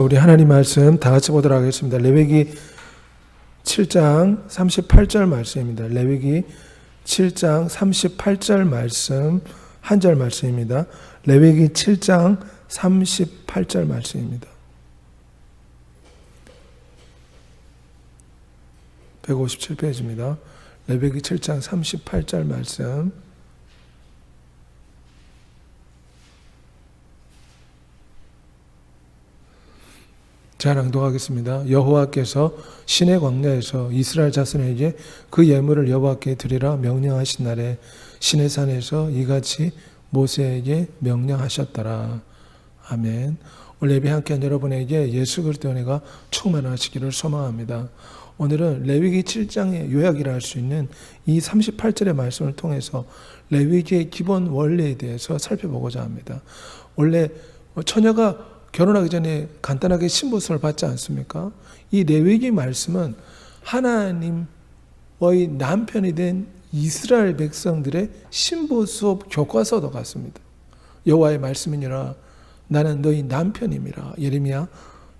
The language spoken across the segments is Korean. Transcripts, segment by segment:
우리 하나님 말씀 다 같이 보도록 하겠습니다. 레위기 7장 38절 말씀입니다. 레위기 7장 38절 말씀 한 절 말씀입니다. 레위기 7장 38절 말씀입니다. 157페이지입니다. 레위기 7장 38절 말씀 자 낭독하겠습니다. 여호와께서 신의 광야에서 이스라엘 자손에게 그 예물을 여호와께 드리라 명령하신 날에 신의 산에서 이같이 모세에게 명령하셨더라. 아멘. 오늘 예배 함께한 여러분에게 예수 그리스도의 은혜가 충만하시기를 소망합니다. 오늘은 레위기 7장의 요약이라 할 수 있는 이 38절의 말씀을 통해서 레위기의 기본 원리에 대해서 살펴보고자 합니다. 원래 처녀가 결혼하기 전에 간단하게 신부수를 받지 않습니까? 이 레위기 말씀은 하나님의 남편이 된 이스라엘 백성들의 신부 수업 교과서도 같습니다. 여호와의 말씀이니라 나는 너희 남편임이라 예레미야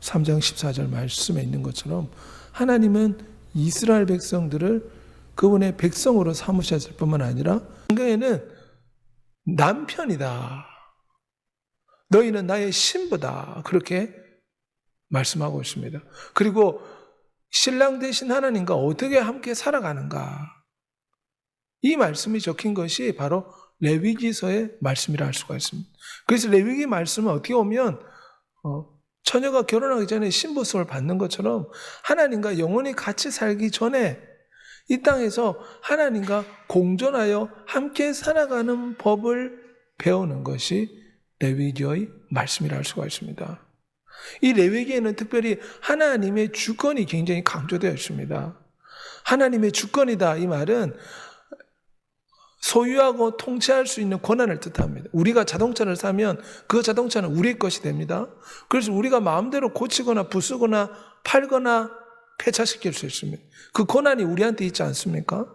3장 14절 말씀에 있는 것처럼 하나님은 이스라엘 백성들을 그분의 백성으로 삼으셨을 뿐만 아니라 성경에는 남편이다. 너희는 나의 신부다. 그렇게 말씀하고 있습니다. 그리고 신랑 되신 하나님과 어떻게 함께 살아가는가. 이 말씀이 적힌 것이 바로 레위기서의 말씀이라 할 수가 있습니다. 그래서 레위기 말씀은 어떻게 보면 어, 처녀가 결혼하기 전에 신부수를 받는 것처럼 하나님과 영원히 같이 살기 전에 이 땅에서 하나님과 공존하여 함께 살아가는 법을 배우는 것이 레위기의 말씀이라 할 수가 있습니다. 이 레위기에는 특별히 하나님의 주권이 굉장히 강조되어 있습니다. 하나님의 주권이다 이 말은 소유하고 통치할 수 있는 권한을 뜻합니다. 우리가 자동차를 사면 그 자동차는 우리 것이 됩니다. 그래서 우리가 마음대로 고치거나 부수거나 팔거나 폐차시킬 수 있습니다. 그 권한이 우리한테 있지 않습니까?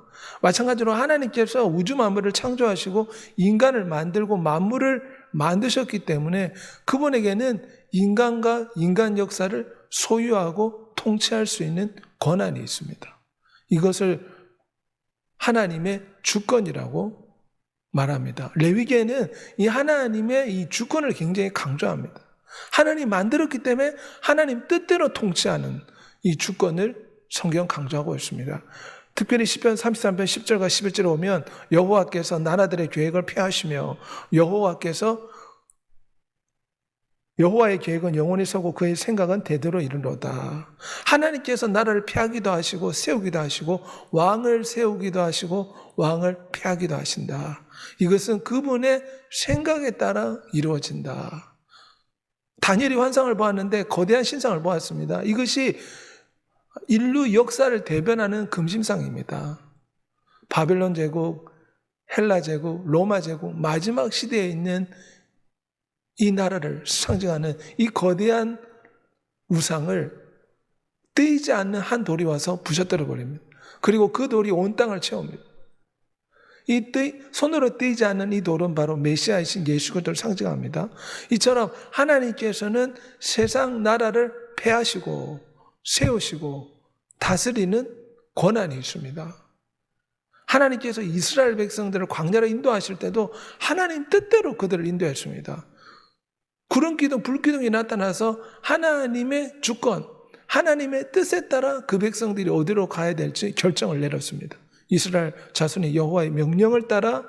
마찬가지로 하나님께서 우주 만물을 창조하시고 인간을 만들고 만물을 만드셨기 때문에 그분에게는 인간과 인간 역사를 소유하고 통치할 수 있는 권한이 있습니다. 이것을 하나님의 주권이라고 말합니다. 레위기에는 이 하나님의 이 주권을 굉장히 강조합니다. 하나님 만들었기 때문에 하나님 뜻대로 통치하는 이 주권을 성경 강조하고 있습니다. 특별히 시편 33편 10절과 11절에 오면 여호와께서 나라들의 계획을 폐하시며 여호와께서 여호와의 계획은 영원히 서고 그의 생각은 대대로 이르노다. 하나님께서 나라를 폐하기도 하시고 세우기도 하시고 왕을 세우기도 하시고 왕을 폐하기도 하신다. 이것은 그분의 생각에 따라 이루어진다. 다니엘이 환상을 보았는데 거대한 신상을 보았습니다. 이것이 인류 역사를 대변하는 금심상입니다. 바벨론 제국, 헬라 제국, 로마 제국 마지막 시대에 있는 이 나라를 상징하는 이 거대한 우상을 뜨이지 않는 한 돌이 와서 부셔뜨려 버립니다. 그리고 그 돌이 온 땅을 채웁니다. 이 뜨, 손으로 뜨이지 않는 이 돌은 바로 메시아이신 예수 그리스도를 상징합니다. 이처럼 하나님께서는 세상 나라를 폐하시고 세우시고 다스리는 권한이 있습니다. 하나님께서 이스라엘 백성들을 광야로 인도하실 때도 하나님 뜻대로 그들을 인도했습니다. 구름 기둥, 불 기둥이 나타나서 하나님의 주권, 하나님의 뜻에 따라 그 백성들이 어디로 가야 될지 결정을 내렸습니다. 이스라엘 자손이 여호와의 명령을 따라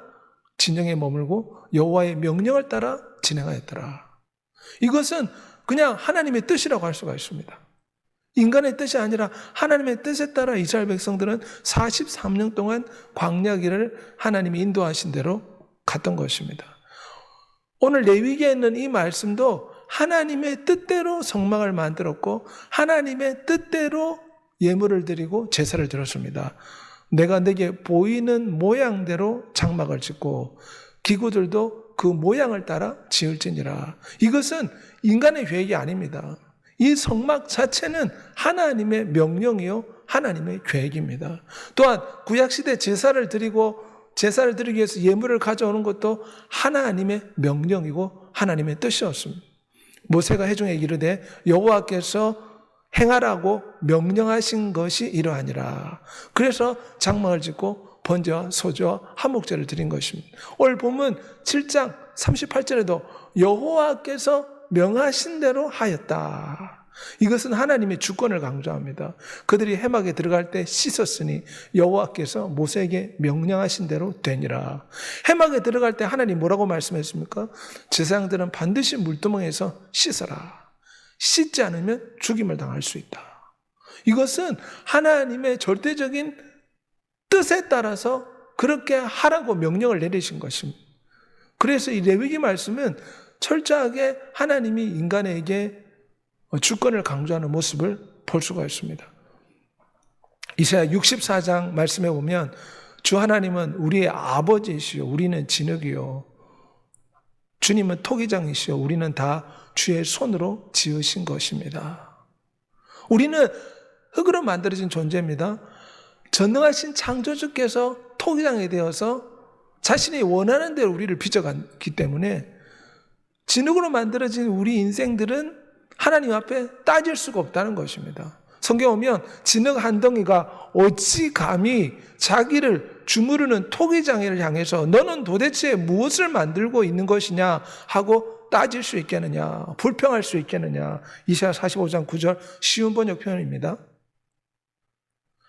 진영에 머물고 여호와의 명령을 따라 진행하였더라. 이것은 그냥 하나님의 뜻이라고 할 수가 있습니다. 인간의 뜻이 아니라 하나님의 뜻에 따라 이스라엘 백성들은 43년 동안 광야길을 하나님이 인도하신 대로 갔던 것입니다. 오늘 레위기에 있는 이 말씀도 하나님의 뜻대로 성막을 만들었고 하나님의 뜻대로 예물을 드리고 제사를 드렸습니다. 내가 내게 보이는 모양대로 장막을 짓고 기구들도 그 모양을 따라 지을지니라. 이것은 인간의 계획이 아닙니다. 이 성막 자체는 하나님의 명령이요 하나님의 계획입니다. 또한 구약 시대 제사를 드리고 제사를 드리기 위해서 예물을 가져오는 것도 하나님의 명령이고 하나님의 뜻이었습니다. 모세가 회중에 이르되 여호와께서 행하라고 명령하신 것이 이러하니라. 그래서 장막을 짓고 번제와 소제와 한목제를 드린 것입니다. 오늘 보면 7장 38절에도 여호와께서 명하신 대로 하였다. 이것은 하나님의 주권을 강조합니다. 그들이 해막에 들어갈 때 씻었으니 여호와께서 모세에게 명령하신 대로 되니라. 해막에 들어갈 때 하나님 뭐라고 말씀했습니까? 제사장들은 반드시 물두멍에서 씻어라. 씻지 않으면 죽임을 당할 수 있다. 이것은 하나님의 절대적인 뜻에 따라서 그렇게 하라고 명령을 내리신 것입니다. 그래서 이 레위기 말씀은 철저하게 하나님이 인간에게 주권을 강조하는 모습을 볼 수가 있습니다. 이사야 64장 말씀에 보면 주 하나님은 우리의 아버지이시요 우리는 진흙이요 주님은 토기장이시요 우리는 다 주의 손으로 지으신 것입니다. 우리는 흙으로 만들어진 존재입니다. 전능하신 창조주께서 토기장이 되어서 자신이 원하는 대로 우리를 빚어갔기 때문에 진흙으로 만들어진 우리 인생들은 하나님 앞에 따질 수가 없다는 것입니다. 성경 오면 진흙 한 덩이가 어찌 감히 자기를 주무르는 토기장애를 향해서 너는 도대체 무엇을 만들고 있는 것이냐 하고 따질 수 있겠느냐 불평할 수 있겠느냐 이사야 45장 9절 쉬운 번역 표현입니다.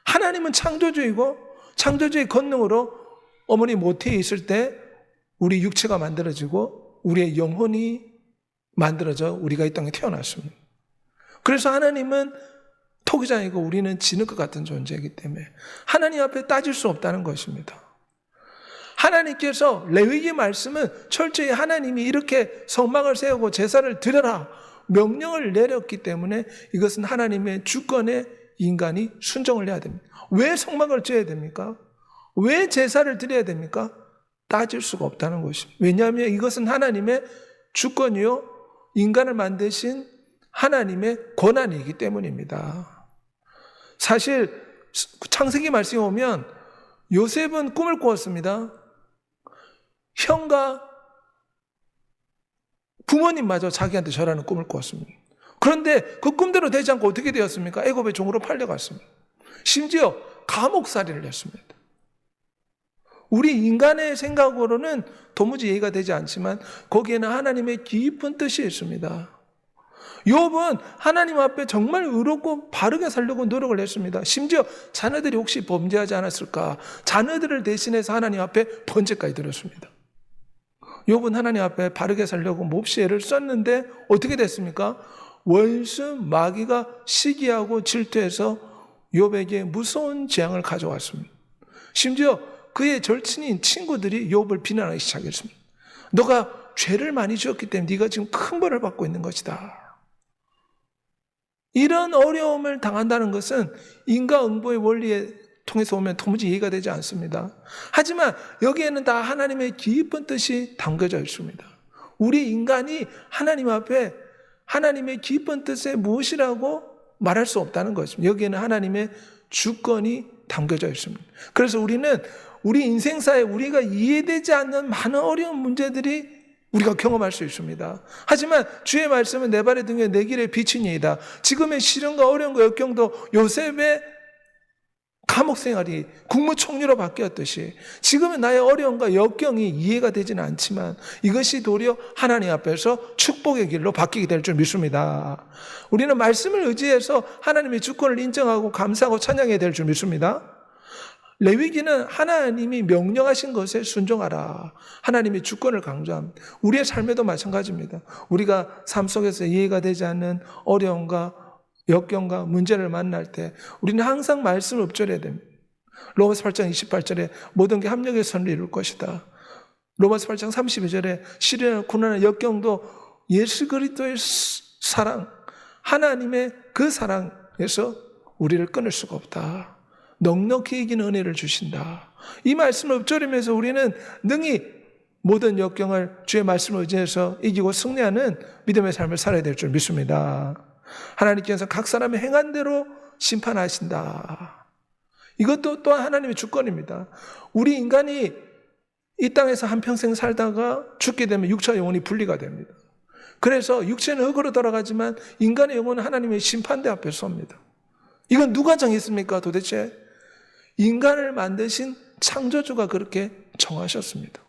하나님은 창조주이고 창조주의 권능으로 어머니 모태에 있을 때 우리 육체가 만들어지고 우리의 영혼이 만들어져 우리가 이 땅에 태어났습니다. 그래서 하나님은 토기장이고 우리는 진흙과 같은 존재이기 때문에 하나님 앞에 따질 수 없다는 것입니다. 하나님께서 레위기 말씀은 철저히 하나님이 이렇게 성막을 세우고 제사를 드려라 명령을 내렸기 때문에 이것은 하나님의 주권에 인간이 순종을 해야 됩니다. 왜 성막을 지어야 됩니까? 왜 제사를 드려야 됩니까? 따질 수가 없다는 것입니다. 왜냐하면 이것은 하나님의 주권이요 인간을 만드신 하나님의 권한이기 때문입니다. 사실 창세기 말씀에 오면 요셉은 꿈을 꾸었습니다. 형과 부모님마저 자기한테 절하는 꿈을 꾸었습니다. 그런데 그 꿈대로 되지 않고 어떻게 되었습니까? 애굽의 종으로 팔려갔습니다. 심지어 감옥살이를 했습니다. 우리 인간의 생각으로는 도무지 이해가 되지 않지만 거기에는 하나님의 깊은 뜻이 있습니다. 욥은 하나님 앞에 정말 의롭고 바르게 살려고 노력을 했습니다. 심지어 자녀들이 혹시 범죄하지 않았을까? 자녀들을 대신해서 하나님 앞에 번제까지 드렸습니다. 욥은 하나님 앞에 바르게 살려고 몹시 애를 썼는데 어떻게 됐습니까? 원수 마귀가 시기하고 질투해서 욥에게 무서운 재앙을 가져왔습니다. 심지어 그의 절친인 친구들이 욥을 비난하기 시작했습니다. 너가 죄를 많이 지었기 때문에 네가 지금 큰 벌을 받고 있는 것이다. 이런 어려움을 당한다는 것은 인과응보의 원리에 통해서 오면 도무지 이해가 되지 않습니다. 하지만 여기에는 다 하나님의 깊은 뜻이 담겨져 있습니다. 우리 인간이 하나님 앞에 하나님의 깊은 뜻에 무엇이라고 말할 수 없다는 것입니다. 여기에는 하나님의 주권이 담겨져 있습니다. 그래서 우리는 우리 인생사에 우리가 이해되지 않는 많은 어려운 문제들이 우리가 경험할 수 있습니다. 하지만 주의 말씀은 내 발의 등에 내 길에 비치니이다. 지금의 시련과 어려움과 역경도 요셉의 감옥 생활이 국무총리로 바뀌었듯이 지금의 나의 어려움과 역경이 이해가 되지는 않지만 이것이 도리어 하나님 앞에서 축복의 길로 바뀌게 될 줄 믿습니다. 우리는 말씀을 의지해서 하나님의 주권을 인정하고 감사하고 찬양해야 될 줄 믿습니다. 레위기는 하나님이 명령하신 것에 순종하라. 하나님의 주권을 강조합니다. 우리의 삶에도 마찬가지입니다. 우리가 삶 속에서 이해가 되지 않는 어려움과 역경과 문제를 만날 때 우리는 항상 말씀을 읊조려야 됩니다. 로마서 8장 28절에 모든 게 합력의 선을 이룰 것이다. 로마서 8장 32절에 시련과 고난의 역경도 예수 그리스도의 사랑, 하나님의 그 사랑에서 우리를 끊을 수가 없다. 넉넉히 이기는 은혜를 주신다. 이 말씀을 읊조리면서 우리는 능히 모든 역경을 주의 말씀을 의지해서 이기고 승리하는 믿음의 삶을 살아야 될 줄 믿습니다. 하나님께서 각 사람의 행한 대로 심판하신다. 이것도 또한 하나님의 주권입니다. 우리 인간이 이 땅에서 한평생 살다가 죽게 되면 육체 영혼이 분리가 됩니다. 그래서 육체는 흙으로 돌아가지만 인간의 영혼은 하나님의 심판대 앞에 섭니다. 이건 누가 정했습니까 도대체? 인간을 만드신 창조주가 그렇게 정하셨습니다.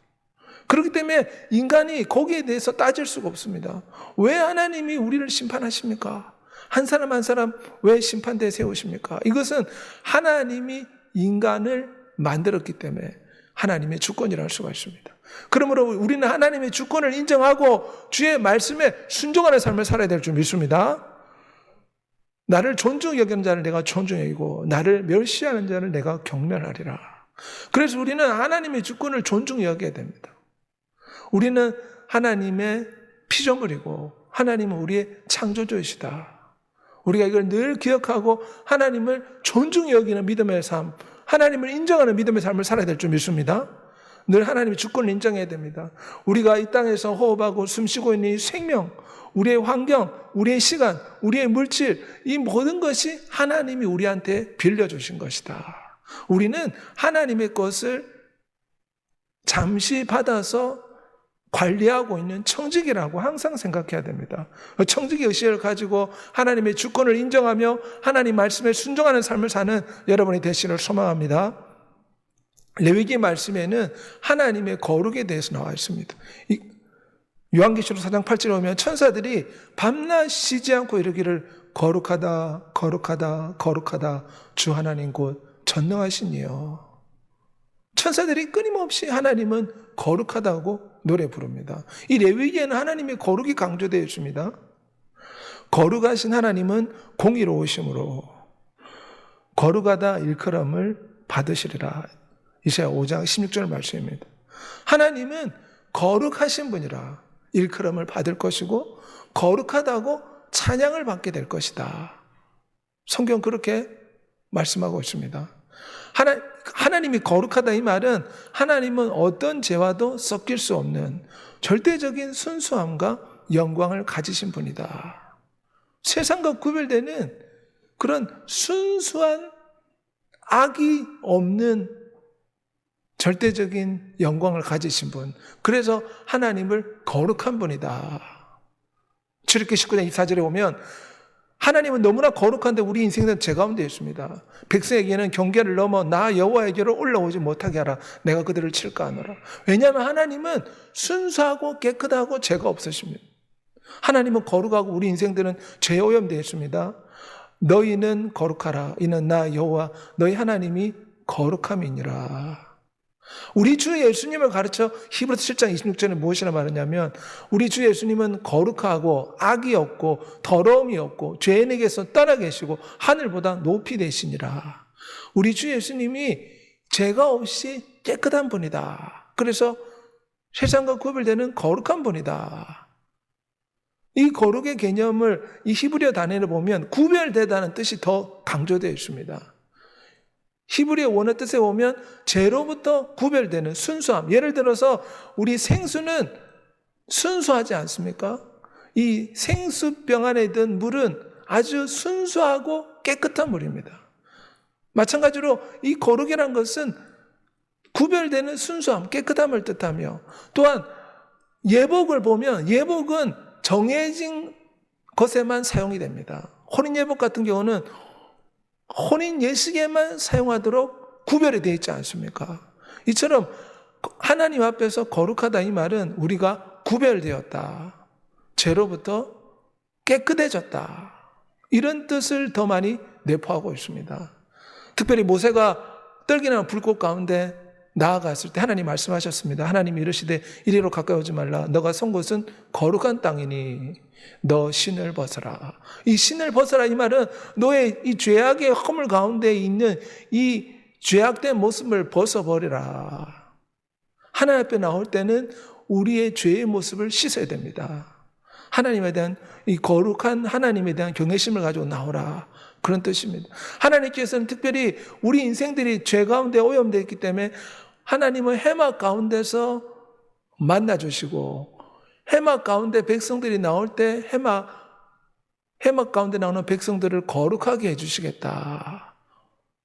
그렇기 때문에 인간이 거기에 대해서 따질 수가 없습니다. 왜 하나님이 우리를 심판하십니까? 한 사람 한 사람 왜 심판대에 세우십니까? 이것은 하나님이 인간을 만들었기 때문에 하나님의 주권이라 할 수가 있습니다. 그러므로 우리는 하나님의 주권을 인정하고 주의 말씀에 순종하는 삶을 살아야 될 줄 믿습니다. 나를 존중 여기는 자를 내가 존중 여기고 나를 멸시하는 자를 내가 경멸하리라. 그래서 우리는 하나님의 주권을 존중 여겨야 됩니다. 우리는 하나님의 피조물이고 하나님은 우리의 창조주이시다. 우리가 이걸 늘 기억하고 하나님을 존중히 여기는 믿음의 삶, 하나님을 인정하는 믿음의 삶을 살아야 될 줄 믿습니다. 늘 하나님의 주권을 인정해야 됩니다. 우리가 이 땅에서 호흡하고 숨쉬고 있는 이 생명, 우리의 환경, 우리의 시간, 우리의 물질, 이 모든 것이 하나님이 우리한테 빌려주신 것이다. 우리는 하나님의 것을 잠시 받아서 관리하고 있는 청직이라고 항상 생각해야 됩니다. 청직의 의식을 가지고 하나님의 주권을 인정하며 하나님 말씀에 순종하는 삶을 사는 여러분이 되시를 소망합니다. 레위기 말씀에는 하나님의 거룩에 대해서 나와 있습니다. 이 요한계시록 4장 8절에 보면 천사들이 밤낮 쉬지 않고 이르기를 거룩하다 거룩하다 거룩하다 주 하나님 곧 전능하신 이여 천사들이 끊임없이 하나님은 거룩하다고 노래 부릅니다. 이 레위기에는 하나님의 거룩이 강조되어 있습니다. 거룩하신 하나님은 공의로우심으로 거룩하다 일컬음을 받으시리라. 이사야 5장 16절 말씀입니다. 하나님은 거룩하신 분이라 일컬음을 받을 것이고 거룩하다고 찬양을 받게 될 것이다. 성경 그렇게 말씀하고 있습니다. 하나, 하나님이 거룩하다 이 말은 하나님은 어떤 죄와도 섞일 수 없는 절대적인 순수함과 영광을 가지신 분이다. 세상과 구별되는 그런 순수한 악이 없는 절대적인 영광을 가지신 분. 그래서 하나님을 거룩한 분이다. 출애기 19장 24절에 보면 하나님은 너무나 거룩한데 우리 인생은 죄 가운데 있습니다. 백성에게는 경계를 넘어 나 여호와에게로 올라오지 못하게 하라. 내가 그들을 칠까 하노라. 왜냐하면 하나님은 순수하고 깨끗하고 죄가 없으십니다. 하나님은 거룩하고 우리 인생들은 죄 오염되어 있습니다. 너희는 거룩하라. 이는 나 여호와 너희 하나님이 거룩함이니라. 우리 주 예수님을 가르쳐 히브리서 7장 26절에 무엇이라 말하냐면 우리 주 예수님은 거룩하고 악이 없고 더러움이 없고 죄인에게서 떠나 계시고 하늘보다 높이 되시니라. 우리 주 예수님이 죄가 없이 깨끗한 분이다. 그래서 세상과 구별되는 거룩한 분이다. 이 거룩의 개념을 이 히브리어 단어를 보면 구별되다는 뜻이 더 강조되어 있습니다. 히브리의 원어 뜻에 보면 죄로부터 구별되는 순수함. 예를 들어서 우리 생수는 순수하지 않습니까? 이 생수병 안에 든 물은 아주 순수하고 깨끗한 물입니다. 마찬가지로 이 거룩이란 것은 구별되는 순수함, 깨끗함을 뜻하며 또한 예복을 보면 예복은 정해진 것에만 사용이 됩니다. 혼인 예복 같은 경우는 혼인 예식에만 사용하도록 구별이 되어 있지 않습니까? 이처럼 하나님 앞에서 거룩하다 이 말은 우리가 구별되었다. 죄로부터 깨끗해졌다. 이런 뜻을 더 많이 내포하고 있습니다. 특별히 모세가 떨기나 불꽃 가운데 나아갔을 때 하나님 말씀하셨습니다. 하나님이 이르시되 이리로 가까이 오지 말라. 너가 선 곳은 거룩한 땅이니 너 신을 벗어라. 이 신을 벗어라 이 말은 너의 이 죄악의 허물 가운데 있는 이 죄악된 모습을 벗어버리라. 하나님 앞에 나올 때는 우리의 죄의 모습을 씻어야 됩니다. 하나님에 대한 이 거룩한 하나님에 대한 경외심을 가지고 나오라. 그런 뜻입니다. 하나님께서는 특별히 우리 인생들이 죄 가운데 오염되어 있기 때문에 하나님은 해막 가운데서 만나 주시고 해막 가운데 백성들이 나올 때 해막 해막 가운데 나오는 백성들을 거룩하게 해주시겠다.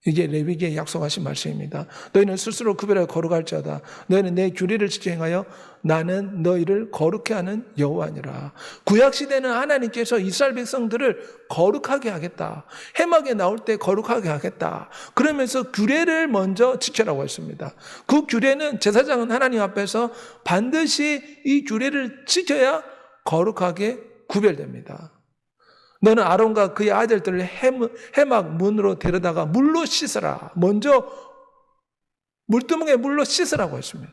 이게 레위기에 약속하신 말씀입니다. 너희는 스스로 구별하여 거룩할지어다. 너희는 내 규례를 지행하여 나는 너희를 거룩해 하는 여호와니라. 구약 시대는 하나님께서 이스라엘 백성들을 거룩하게 하겠다. 해막에 나올 때 거룩하게 하겠다. 그러면서 규례를 먼저 지켜라고 했습니다. 그 규례는 제사장은 하나님 앞에서 반드시 이 규례를 지켜야 거룩하게 구별됩니다. 너는 아론과 그의 아들들을 해막 문으로 데려다가 물로 씻어라. 먼저 물두멍에 물로 씻으라고 했습니다.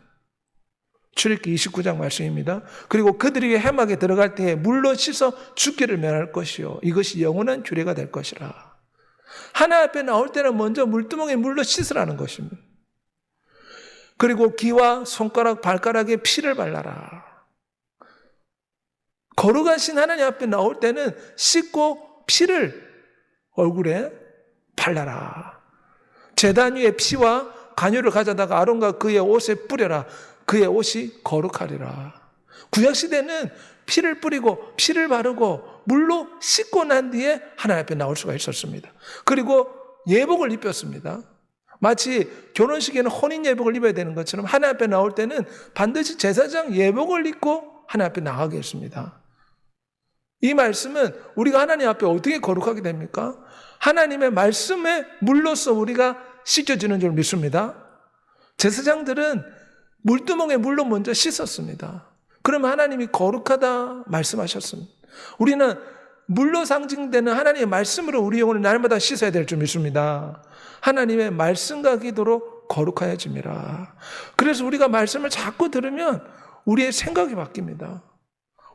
출애굽기 29장 말씀입니다. 그리고 그들이 해막에 들어갈 때에 물로 씻어 죽기를 면할 것이요. 이것이 영원한 규례가 될 것이라. 하나 앞에 나올 때는 먼저 물두멍에 물로 씻으라는 것입니다. 그리고 귀와 손가락, 발가락에 피를 발라라. 거룩하신 하나님 앞에 나올 때는 씻고 피를 얼굴에 발라라. 재단 위에 피와 간유를 가져다가 아론과 그의 옷에 뿌려라. 그의 옷이 거룩하리라. 구약 시대는 피를 뿌리고 피를 바르고 물로 씻고 난 뒤에 하나님 앞에 나올 수가 있었습니다. 그리고 예복을 입혔습니다. 마치 결혼식에는 혼인 예복을 입어야 되는 것처럼 하나님 앞에 나올 때는 반드시 제사장 예복을 입고 하나님 앞에 나가게 했습니다. 이 말씀은 우리가 하나님 앞에 어떻게 거룩하게 됩니까? 하나님의 말씀에 물로써 우리가 씻겨지는 줄 믿습니다. 제사장들은 물두멍에 물로 먼저 씻었습니다. 그러면 하나님이 거룩하다 말씀하셨습니다. 우리는 물로 상징되는 하나님의 말씀으로 우리 영혼을 날마다 씻어야 될 줄 믿습니다. 하나님의 말씀과 기도로 거룩하여집니다. 그래서 우리가 말씀을 자꾸 들으면 우리의 생각이 바뀝니다.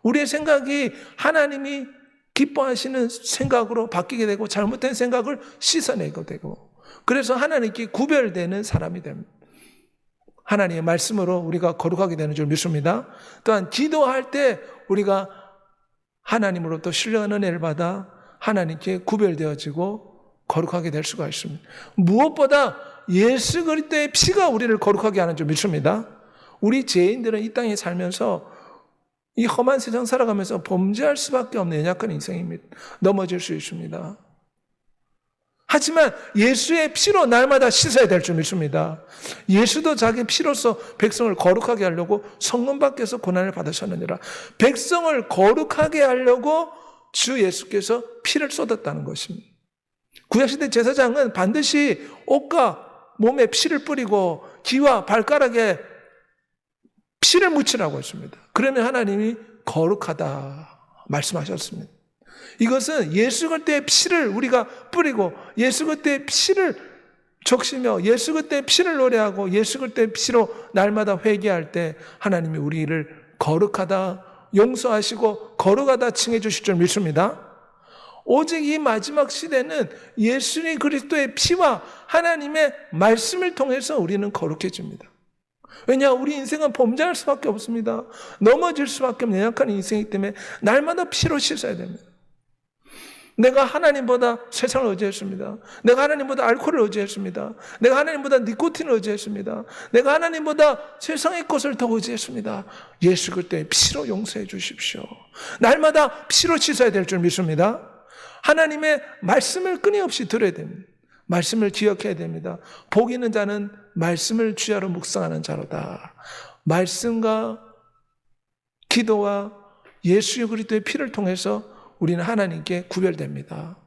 우리의 생각이 하나님이 기뻐하시는 생각으로 바뀌게 되고 잘못된 생각을 씻어내게 되고 그래서 하나님께 구별되는 사람이 됩니다. 하나님의 말씀으로 우리가 거룩하게 되는 줄 믿습니다. 또한 기도할 때 우리가 하나님으로부터 신령한 은혜를 받아 하나님께 구별되어지고 거룩하게 될 수가 있습니다. 무엇보다 예수 그리스도의 피가 우리를 거룩하게 하는 줄 믿습니다. 우리 죄인들은 이 땅에 살면서 이 험한 세상 살아가면서 범죄할 수밖에 없는 연약한 인생입니다. 넘어질 수 있습니다. 하지만 예수의 피로 날마다 씻어야 될 줄 믿습니다. 예수도 자기 피로서 백성을 거룩하게 하려고 성령 밖에서 고난을 받으셨느니라. 백성을 거룩하게 하려고 주 예수께서 피를 쏟았다는 것입니다. 구약시대 제사장은 반드시 옷과 몸에 피를 뿌리고 귀와 발가락에 피를 묻히라고 했습니다. 그러면 하나님이 거룩하다 말씀하셨습니다. 이것은 예수 그때의 피를 우리가 뿌리고 예수 그때의 피를 적시며 예수 그때의 피를 노래하고 예수 그때의 피로 날마다 회개할 때 하나님이 우리를 거룩하다 용서하시고 거룩하다 칭해 주실 줄 믿습니다. 오직 이 마지막 시대는 예수님 그리스도의 피와 하나님의 말씀을 통해서 우리는 거룩해집니다. 왜냐, 우리 인생은 범죄할 수밖에 없습니다. 넘어질 수밖에 없는 연약한 인생이기 때문에 날마다 피로 씻어야 됩니다. 내가 하나님보다 세상을 의지했습니다. 내가 하나님보다 알코올을 의지했습니다. 내가 하나님보다 니코틴을 의지했습니다. 내가 하나님보다 세상의 것을 더 의지했습니다. 예수 그때 피로 용서해 주십시오. 날마다 피로 씻어야 될 줄 믿습니다. 하나님의 말씀을 끊임없이 들어야 됩니다. 말씀을 기억해야 됩니다. 복 있는 자는 말씀을 주야로 묵상하는 자로다. 말씀과 기도와 예수 그리스도의 피를 통해서 우리는 하나님께 구별됩니다.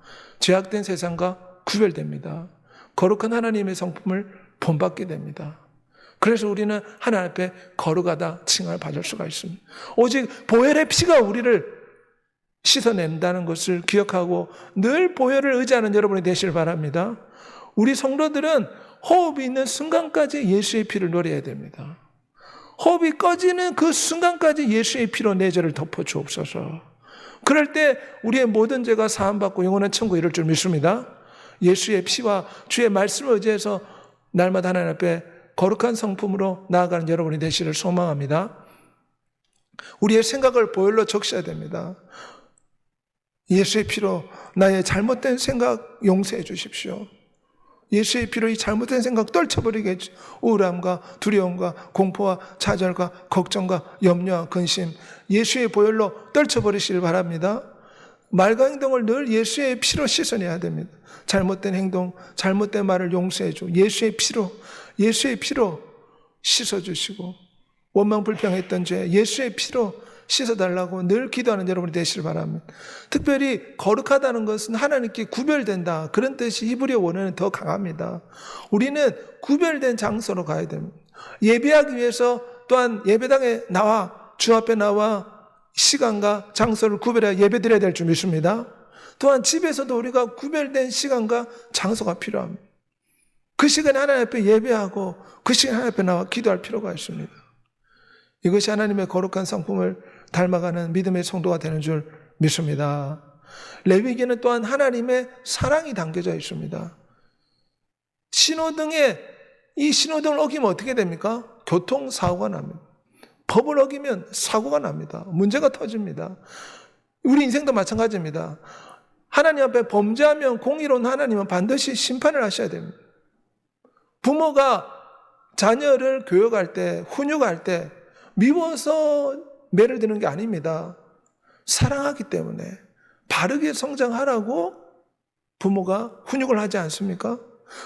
죄악된 세상과 구별됩니다. 거룩한 하나님의 성품을 본받게 됩니다. 그래서 우리는 하나님 앞에 거룩하다 칭을 받을 수가 있습니다. 오직 보혈의 피가 우리를 씻어낸다는 것을 기억하고 늘 보혈을 의지하는 여러분이 되시길 바랍니다. 우리 성도들은 호흡이 있는 순간까지 예수의 피를 노려야 됩니다. 호흡이 꺼지는 그 순간까지 예수의 피로 내 죄를 덮어 주옵소서. 그럴 때 우리의 모든 죄가 사함받고 영원한 천국 이룰 줄 믿습니다. 예수의 피와 주의 말씀을 의지해서 날마다 하나님 앞에 거룩한 성품으로 나아가는 여러분이 되시를 소망합니다. 우리의 생각을 보혈로 적셔야 됩니다. 예수의 피로 나의 잘못된 생각 용서해 주십시오. 예수의 피로 이 잘못된 생각 떨쳐버리게 해주- 우울함과 두려움과 공포와 좌절과 걱정과 염려와 근심 예수의 보혈로 떨쳐버리시길 바랍니다. 말과 행동을 늘 예수의 피로 씻어내야 됩니다. 잘못된 행동, 잘못된 말을 용서해주고 예수의 피로, 예수의 피로 씻어주시고 원망 불평했던 죄 예수의 피로 씻어달라고 늘 기도하는 여러분이 되시길 바랍니다. 특별히 거룩하다는 것은 하나님께 구별된다. 그런 뜻이 히브리어 원어는 더 강합니다. 우리는 구별된 장소로 가야 됩니다. 예배하기 위해서 또한 예배당에 나와 주 앞에 나와 시간과 장소를 구별해 예배 드려야 될 줄 믿습니다. 또한 집에서도 우리가 구별된 시간과 장소가 필요합니다. 그 시간에 하나님 앞에 예배하고 그 시간에 하나님 앞에 나와 기도할 필요가 있습니다. 이것이 하나님의 거룩한 성품을 닮아가는 믿음의 성도가 되는 줄 믿습니다. 레위기는 또한 하나님의 사랑이 담겨져 있습니다. 신호등에 이 신호등을 어기면 어떻게 됩니까? 교통사고가 납니다. 법을 어기면 사고가 납니다. 문제가 터집니다. 우리 인생도 마찬가지입니다. 하나님 앞에 범죄하면 공의로운 하나님은 반드시 심판을 하셔야 됩니다. 부모가 자녀를 교육할 때, 훈육할 때 미워서 매를 드는 게 아닙니다. 사랑하기 때문에 바르게 성장하라고 부모가 훈육을 하지 않습니까?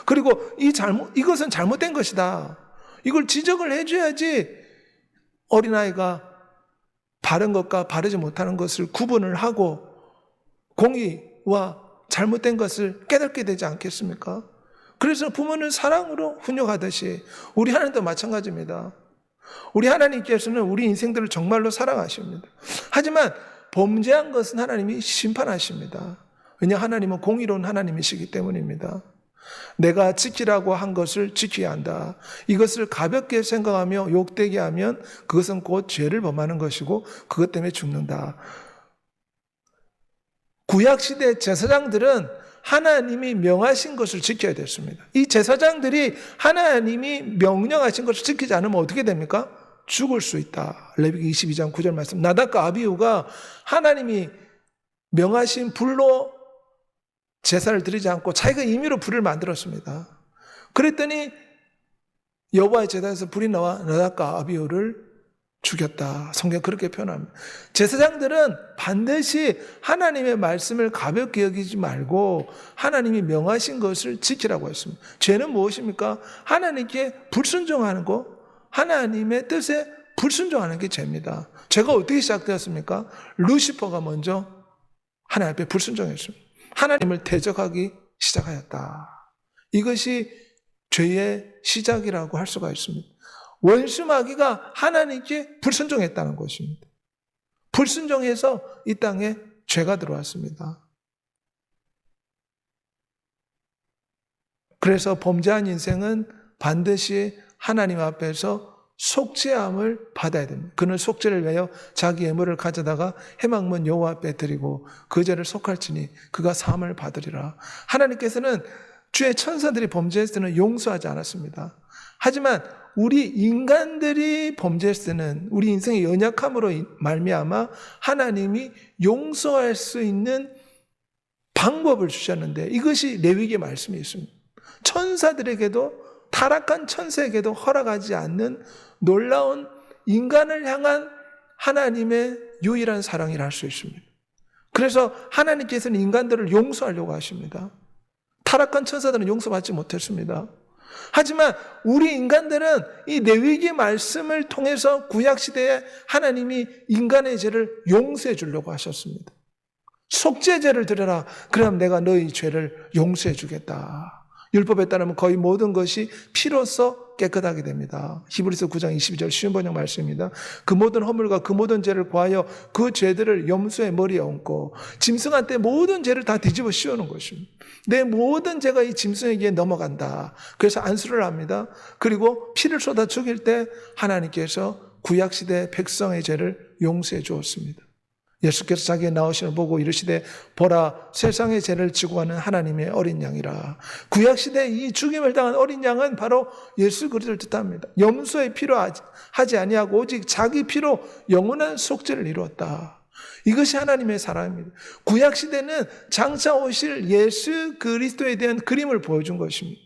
그리고 이 잘못, 이것은 잘못된 것이다. 이걸 지적을 해줘야지 어린아이가 바른 것과 바르지 못하는 것을 구분을 하고 공의와 잘못된 것을 깨닫게 되지 않겠습니까? 그래서 부모는 사랑으로 훈육하듯이 우리 하나님도 마찬가지입니다. 우리 하나님께서는 우리 인생들을 정말로 사랑하십니다. 하지만 범죄한 것은 하나님이 심판하십니다. 왜냐 하나님은 공의로운 하나님이시기 때문입니다. 내가 지키라고 한 것을 지켜야 한다. 이것을 가볍게 생각하며 욕되게 하면 그것은 곧 죄를 범하는 것이고 그것 때문에 죽는다. 구약시대 제사장들은 하나님이 명하신 것을 지켜야 됐습니다. 이 제사장들이 하나님이 명령하신 것을 지키지 않으면 어떻게 됩니까? 죽을 수 있다. 레위기 22장 9절 말씀. 나답과 아비우가 하나님이 명하신 불로 제사를 드리지 않고 자기가 임의로 불을 만들었습니다. 그랬더니 여호와의 제단에서 불이 나와 나답과 아비우를 죽였다. 성경 그렇게 표현합니다. 제사장들은 반드시 하나님의 말씀을 가볍게 여기지 말고 하나님이 명하신 것을 지키라고 했습니다. 죄는 무엇입니까? 하나님께 불순종하는 거, 하나님의 뜻에 불순종하는 게 죄입니다. 죄가 어떻게 시작되었습니까? 루시퍼가 먼저 하나님 앞에 불순종했습니다. 하나님을 대적하기 시작하였다. 이것이 죄의 시작이라고 할 수가 있습니다. 원수 마귀가 하나님께 불순종했다는 것입니다. 불순종해서 이 땅에 죄가 들어왔습니다. 그래서 범죄한 인생은 반드시 하나님 앞에서 속죄함을 받아야 됩니다. 그는 속죄를 위하여 자기 예물을 가져다가 해망문 여호와 앞에 드리고 그 죄를 속할지니 그가 사함을 받으리라. 하나님께서는 주의 천사들이 범죄했을 때는 용서하지 않았습니다. 하지만 우리 인간들이 범죄했을 때는 우리 인생의 연약함으로 말미암아 하나님이 용서할 수 있는 방법을 주셨는데 이것이 레위기의 말씀이 있습니다. 천사들에게도 타락한 천사에게도 허락하지 않는 놀라운 인간을 향한 하나님의 유일한 사랑이라 할 수 있습니다. 그래서 하나님께서는 인간들을 용서하려고 하십니다. 타락한 천사들은 용서받지 못했습니다. 하지만 우리 인간들은 이 내위기 말씀을 통해서 구약 시대에 하나님이 인간의 죄를 용서해 주려고 하셨습니다. 속죄죄를 드려라. 그럼 내가 너희 죄를 용서해 주겠다. 율법에 따르면 거의 모든 것이 피로써 깨끗하게 됩니다. 히브리서 9장 22절 쉬운 번역 말씀입니다. 그 모든 허물과 그 모든 죄를 구하여 그 죄들을 염소의 머리에 얹고 짐승한 테 모든 죄를 다 뒤집어 씌우는 것입니다. 내 모든 죄가 이 짐승에게 넘어간다. 그래서 안수를 합니다. 그리고 피를 쏟아 죽일 때 하나님께서 구약시대 백성의 죄를 용서해 주었습니다. 예수께서 자기의 나오심을 보고 이르시되 보라 세상의 죄를 지고 가는 하나님의 어린 양이라. 구약 시대 이 죽임을 당한 어린 양은 바로 예수 그리스도를 뜻합니다. 염소의 피로 하지 아니하고 오직 자기 피로 영원한 속죄를 이루었다. 이것이 하나님의 사랑입니다. 구약 시대는 장차 오실 예수 그리스도에 대한 그림을 보여준 것입니다.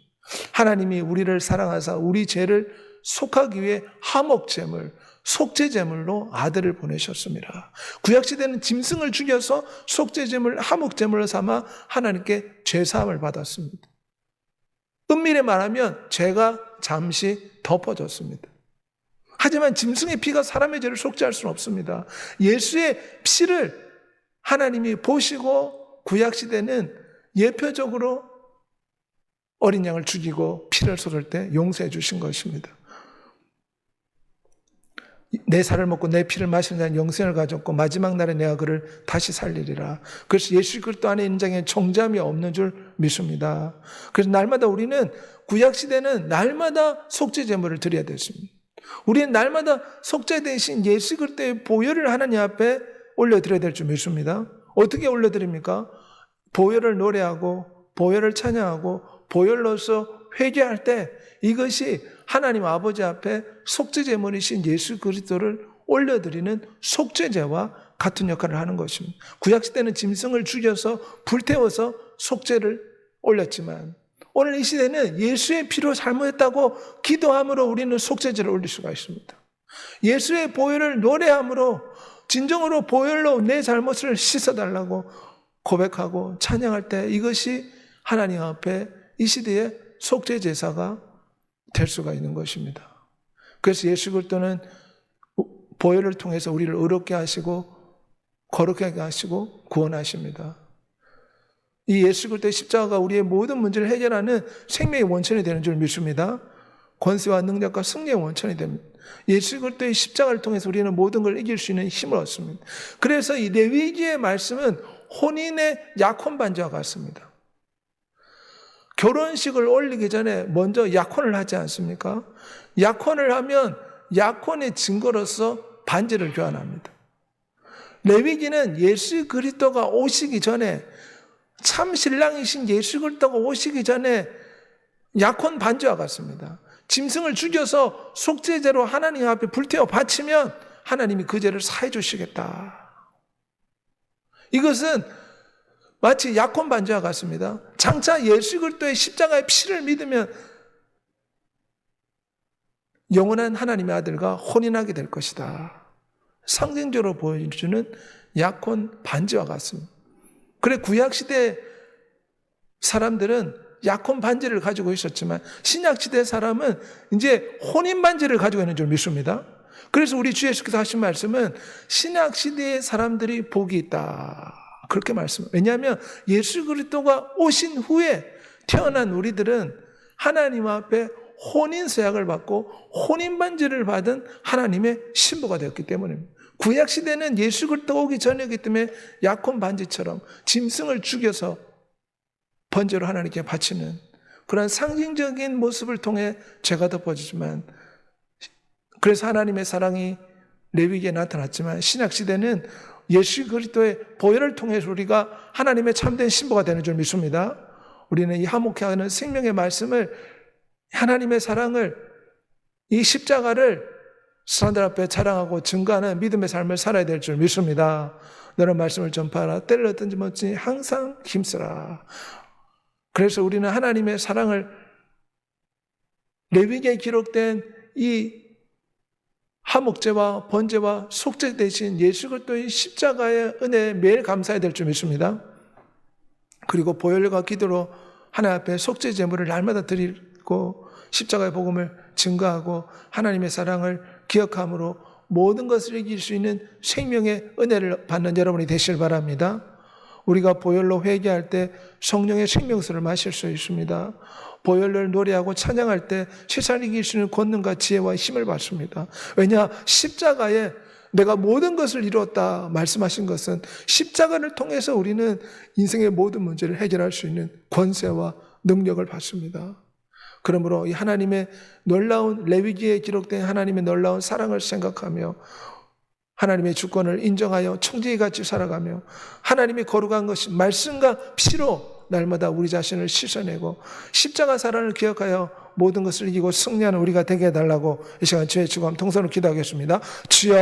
하나님이 우리를 사랑하사 우리 죄를 속하기 위해 화목제물, 속죄제물로 아들을 보내셨습니다. 구약시대는 짐승을 죽여서 속죄제물, 화목제물로 삼아 하나님께 죄사함을 받았습니다. 은밀히 말하면 죄가 잠시 덮어졌습니다. 하지만 짐승의 피가 사람의 죄를 속죄할 수는 없습니다. 예수의 피를 하나님이 보시고 구약시대는 예표적으로 어린 양을 죽이고 피를 쏟을 때 용서해 주신 것입니다. 내 살을 먹고 내 피를 마시는 자는 영생을 가졌고 마지막 날에 내가 그를 다시 살리리라. 그래서 예수 그리스도 안에 있는 자에게 정잠이 없는 줄 믿습니다. 그래서 날마다 우리는 구약 시대는 날마다 속죄 제물을 드려야 됐습니다. 우리는 날마다 속죄 대신 예수 그리스도의 보혈을 하나님 앞에 올려드려야 될 줄 믿습니다. 어떻게 올려드립니까? 보혈을 노래하고 보혈을 찬양하고 보혈로서 회개할 때 이것이 하나님 아버지 앞에 속죄 제물이신 예수 그리스도를 올려드리는 속죄제와 같은 역할을 하는 것입니다. 구약 시대는 짐승을 죽여서 불태워서 속죄를 올렸지만 오늘 이 시대는 예수의 피로 잘못했다고 기도함으로 우리는 속죄제를 올릴 수가 있습니다. 예수의 보혈을 노래함으로 진정으로 보혈로 내 잘못을 씻어달라고 고백하고 찬양할 때 이것이 하나님 앞에 이 시대의 속죄 제사가 될 수가 있는 것입니다. 그래서 예수 그리스도는 보혈을 통해서 우리를 의롭게 하시고 거룩하게 하시고 구원하십니다. 이 예수 그리스도의 십자가가 우리의 모든 문제를 해결하는 생명의 원천이 되는 줄 믿습니다. 권세와 능력과 승리의 원천이 됩니다. 예수 그리스도의 십자가를 통해서 우리는 모든 걸 이길 수 있는 힘을 얻습니다. 그래서 이 레위기의 말씀은 혼인의 약혼 반지와 같습니다. 결혼식을 올리기 전에 먼저 약혼을 하지 않습니까? 약혼을 하면 약혼의 증거로서 반지를 교환합니다. 레위기는 예수 그리스도가 오시기 전에 참 신랑이신 예수 그리스도가 오시기 전에 약혼 반지와 같습니다. 짐승을 죽여서 속죄제로 하나님 앞에 불태워 바치면 하나님이 그 죄를 사해 주시겠다. 이것은 마치 약혼 반지와 같습니다. 장차 예수 그리스도의 십자가의 피를 믿으면 영원한 하나님의 아들과 혼인하게 될 것이다. 상징적으로 보여주는 약혼 반지와 같습니다. 그래 구약 시대 사람들은 약혼 반지를 가지고 있었지만 신약 시대 사람은 이제 혼인 반지를 가지고 있는 줄 믿습니다. 그래서 우리 주 예수께서 하신 말씀은 신약 시대의 사람들이 복이 있다. 그렇게 말씀. 왜냐하면 예수 그리스도가 오신 후에 태어난 우리들은 하나님 앞에 혼인 서약을 받고 혼인 반지를 받은 하나님의 신부가 되었기 때문입니다. 구약 시대는 예수 그리스도 오기 전이기 때문에 약혼 반지처럼 짐승을 죽여서 번제로 하나님께 바치는 그런 상징적인 모습을 통해 죄가 덮어지지만 그래서 하나님의 사랑이 레위기에 나타났지만 신약 시대는 예수 그리스도의 보혈을 통해서 우리가 하나님의 참된 신부가 되는 줄 믿습니다. 우리는 이 화목해 하는 생명의 말씀을 하나님의 사랑을 이 십자가를 사람들 앞에 자랑하고 증거하는 믿음의 삶을 살아야 될 줄 믿습니다. 너는 말씀을 전파하라. 때를 어떤지 못지 항상 힘쓰라. 그래서 우리는 하나님의 사랑을 레위기에 기록된 이 화목제와 번제와 속죄 대신 예수 그리스도의 십자가의 은혜에 매일 감사해야 될 줄 믿습니다. 그리고 보혈과 기도로 하나님 앞에 속죄 제물을 날마다 드리고 십자가의 복음을 증거하고 하나님의 사랑을 기억함으로 모든 것을 이길 수 있는 생명의 은혜를 받는 여러분이 되실 바랍니다. 우리가 보혈로 회개할 때 성령의 생명수를 마실 수 있습니다. 보혈을 노래하고 찬양할 때 세상 이길 수 있는 권능과 지혜와 힘을 받습니다. 왜냐? 십자가에 내가 모든 것을 이루었다 말씀하신 것은 십자가를 통해서 우리는 인생의 모든 문제를 해결할 수 있는 권세와 능력을 받습니다. 그러므로 이 하나님의 놀라운 레위기에 기록된 하나님의 놀라운 사랑을 생각하며 하나님의 주권을 인정하여 청지기 같이 살아가며 하나님의 거룩한 것이 말씀과 피로 날마다 우리 자신을 씻어내고 십자가 사랑을 기억하여 모든 것을 이기고 승리하는 우리가 되게 해달라고 이 시간 주의 주검 통성으로 기도하겠습니다. 주여